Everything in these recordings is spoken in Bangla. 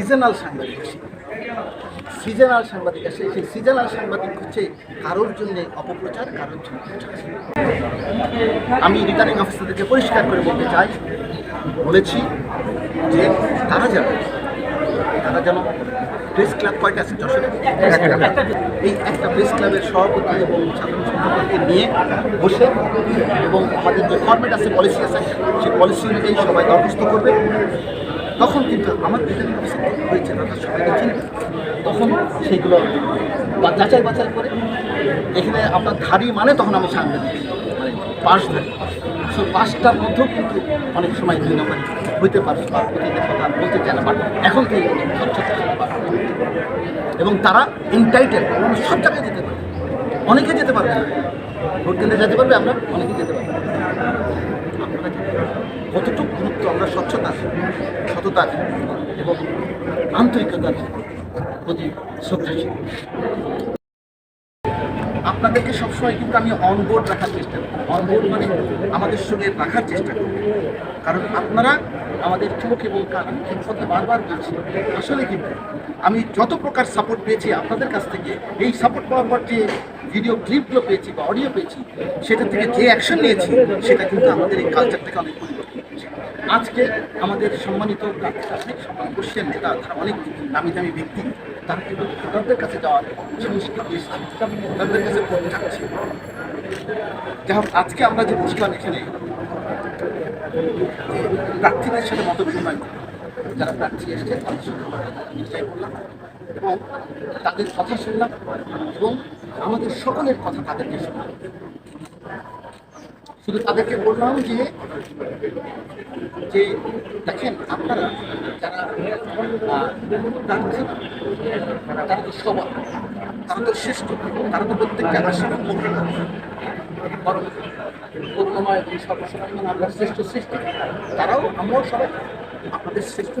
সিজনাল সাংবাদিক আসে। সিজনাল সাংবাদিক আসে, সেই সিজনাল সাংবাদিক হচ্ছে কারোর জন্য অপপ্রচার, কারোর জন্য আমি রিটার্নিং অফিসারদেরকে পরিষ্কার করে বলতে চাই, বলেছি যে তারা যেন তারা যেন প্রেস ক্লাব কয়টা আছে যশোরে এই একটা প্রেস ক্লাবের সভাপতি এবং সাধারণ সম্পাদককে নিয়ে বসে এবং আমাদের যে ফর্মেট আছে পলিসি আছে, সেই পলিসি অনুযায়ী সবাই দরখাস্ত করবে। তখন কিন্তু আমার অফিসার হয়েছে তারা সবাইকে চিনবে তখন সেইগুলো যাচাই বাছাই করে এখানে আপনার ধারি মানে তখন আমি সাংবাদিক মানে পাশ ধারি সো পাঁচটার মধ্যেও কিন্তু অনেক সময় দুই নম্বর হইতে পারে, বা অতীতের কথা বলতে চায় না বাট এখন থেকে স্বচ্ছতা। এবং তারা এনটাইটেল সব জায়গায় যেতে পারে অনেকে যেতে পারবে না। ভোট কেন্দ্রে যেতে পারবে, আমরা অনেকে যেতে পারবে। কতটুকু গুরুত্ব, আমরা স্বচ্ছতার সততার এবং আন্তরিকতার প্রতি শ্রদ্ধাশীল আপনাদেরকে সবসময় কিন্তু আমি অনবোর্ড রাখার চেষ্টা করি। অনবোর্ড মানে আমাদের সঙ্গে রাখার চেষ্টা করি। কারণ আপনারা আমাদের চোখ এবং কান কথা বারবার বলছি আসলে কিন্তু আমি যত প্রকার সাপোর্ট পেয়েছি আপনাদের কাছ থেকে, এই সাপোর্ট পাওয়ার পর যে ভিডিও ক্লিপগুলো পেয়েছি বা অডিও পেয়েছি, সেটা থেকে যে অ্যাকশন নিয়েছি, সেটা কিন্তু আমাদের এই কালচারটাকে অনেক আজকে আমাদের সম্মানিত প্রার্থীরা অনেক সম্মান নেতা তারা অনেক দামি দামি ব্যক্তি, তারা কিন্তু ভোটারদের কাছে যাওয়ার কাছে চাচ্ছে যাই আজকে আমরা যে বসলাম এখানে, প্রার্থীদের সাথে মত বিনিময়। যারা প্রার্থী এসেছে তাদের সাথে করলাম এবং তাদের কথা শুনলাম এবং আমাদের সকলের কথা তাদেরকে শুনলাম। শুধু তাদেরকে বললাম যে যে দেখেন আপনারা যারা তারা তো সবার তারা তো শ্রেষ্ঠ, তারা তো বরং করুণাময় এবং সর্বসময় আমরা শ্রেষ্ঠ সৃষ্টি তারাও আমরাও সবাই। আপনাদের শ্রেষ্ঠ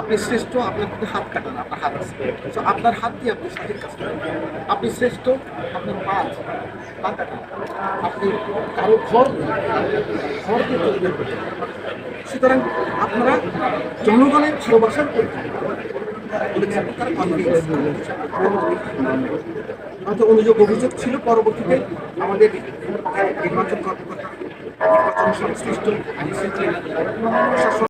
আপনি শ্রেষ্ঠ, আপনার কিন্তু হাত কাটান, আপনার হাত আছে। তো আপনার হাত দিয়ে আপনি সঠিক কাজ করেন। আপনি শ্রেষ্ঠ, আপনার পা আছে। পা কাটান। আপনি কারও ঘর ঘর দিয়ে তৈরি করতে। সুতরাং আপনারা জনগণের ভালোবাসার পরীক্ষা হয়তো অনুযোগ অভিযোগ ছিল পরবর্তীতে আমাদের নির্বাচন কর্মকর্তা সংশ্লিষ্ট আইনশৃঙ্খলা